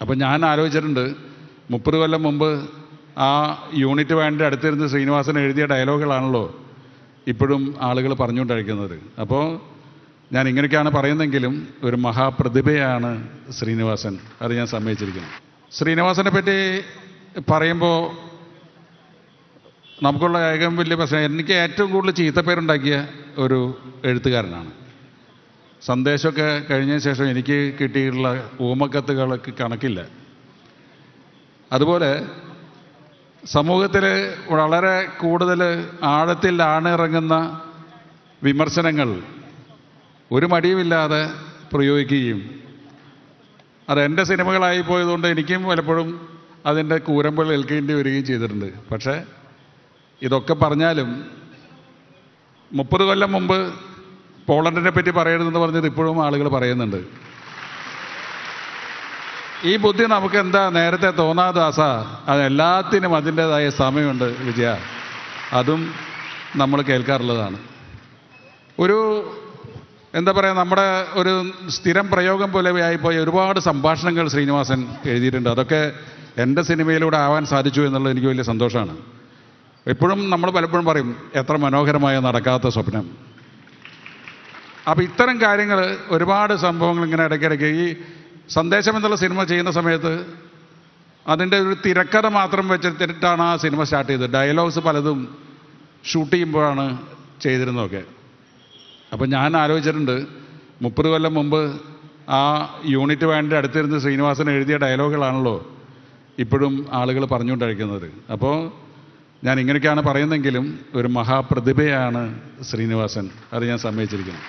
അപ്പം ഞാൻ ആലോചിച്ചിട്ടുണ്ട് മുപ്പത് കൊല്ലം മുമ്പ് ആ യൂണിറ്റ് വേണ്ടി അടുത്തിരുന്ന് ശ്രീനിവാസൻ എഴുതിയ ഡയലോഗുകളാണല്ലോ ഇപ്പോഴും ആളുകൾ പറഞ്ഞുകൊണ്ടിരിക്കുന്നത്. അപ്പോൾ ഞാൻ ഇങ്ങനെയൊക്കെയാണ് പറയുന്നെങ്കിലും ഒരു മഹാപ്രതിഭയാണ് ശ്രീനിവാസൻ. അത് ഞാൻ സമ്മതിച്ചിരിക്കുന്നു. ശ്രീനിവാസനെ പറ്റി പറയുമ്പോൾ നമുക്കുള്ള ഏകം വലിയ പ്രശ്നം എനിക്ക് ഏറ്റവും കൂടുതൽ ചീത്തപ്പേരുണ്ടാക്കിയ ഒരു എഴുത്തുകാരനാണ്. സന്ദേശമൊക്കെ കഴിഞ്ഞതിന് ശേഷം എനിക്ക് കിട്ടിയിട്ടുള്ള ഊമക്കത്തുകളൊക്കെ കണക്കില്ല. അതുപോലെ സമൂഹത്തിൽ വളരെ കൂടുതൽ ആഴത്തിൽ ആണിറങ്ങുന്ന വിമർശനങ്ങൾ ഒരു മടിയുമില്ലാതെ പ്രയോഗിക്കുകയും അത് എന്റെ സിനിമകളായി പോയതുകൊണ്ട് എനിക്കും പലപ്പോഴും അതിന്റെ കൂരമ്പൾ ഏൽക്കേണ്ടി വരികയും ചെയ്തിട്ടുണ്ട്. പക്ഷേ ഇതൊക്കെ പറഞ്ഞാലും മുപ്പത് കൊല്ലം മുമ്പ് പോളണ്ടിനെ പറ്റി പറയരുതെന്ന് പറഞ്ഞത് ഇപ്പോഴും ആളുകൾ പറയുന്നുണ്ട്. ഈ ബുദ്ധി നമുക്ക് എന്താ നേരത്തെ തോന്നാദാസ അത് എല്ലാത്തിനും അതിന്റെതായ സമയമുണ്ട് വിജയ. അതും നമ്മൾ കേൾക്കാറുള്ളതാണ്. ഒരു എന്താ പറയുക നമ്മുടെ ഒരു സ്ഥിരം പ്രയോഗം പോലെ ആയിപ്പോയ ഒരുപാട് സംഭാഷണങ്ങൾ ശ്രീനിവാസൻ എഴുതിയിട്ടുണ്ട്. അതൊക്കെ എന്റെ സിനിമയിലൂടെ ആവാൻ സാധിച്ചു എന്നുള്ളത് എനിക്ക് വലിയ സന്തോഷമാണ്. എപ്പോഴും നമ്മൾ പലപ്പോഴും പറയും എത്ര മനോഹരമായ നടക്കാത്ത സ്വപ്നം. അപ്പോൾ ഇത്തരം കാര്യങ്ങൾ ഒരുപാട് സംഭവങ്ങൾ ഇങ്ങനെ ഇടയ്ക്കിടയ്ക്ക് ഈ സന്ദേശം എന്നുള്ള സിനിമ ചെയ്യുന്ന സമയത്ത് അതിന്റെ ഒരു തിരക്കഥ മാത്രം വെച്ചിട്ടാണ് ആ സിനിമ സ്റ്റാർട്ട് ചെയ്തത്. ഡയലോഗ്സ് പലതും ഷൂട്ട് ചെയ്യുമ്പോഴാണ് ചെയ്തിരുന്നതൊക്കെ. അപ്പം ഞാൻ ആലോചിച്ചിട്ടുണ്ട് മുപ്പത് കൊല്ലം മുമ്പ് ആ യൂണിറ്റ് വേണ്ടി അടുത്തിരുന്ന് ശ്രീനിവാസൻ എഴുതിയ ഡയലോഗുകളാണല്ലോ ഇപ്പോഴും ആളുകൾ പറഞ്ഞുകൊണ്ടിരിക്കുന്നത്. അപ്പോൾ ഞാൻ ഇങ്ങനെയൊക്കെയാണ് പറയുന്നെങ്കിലും ഒരു മഹാപ്രതിഭയാണ് ശ്രീനിവാസൻ. അത് ഞാൻ സമ്മതിച്ചിരിക്കുന്നു.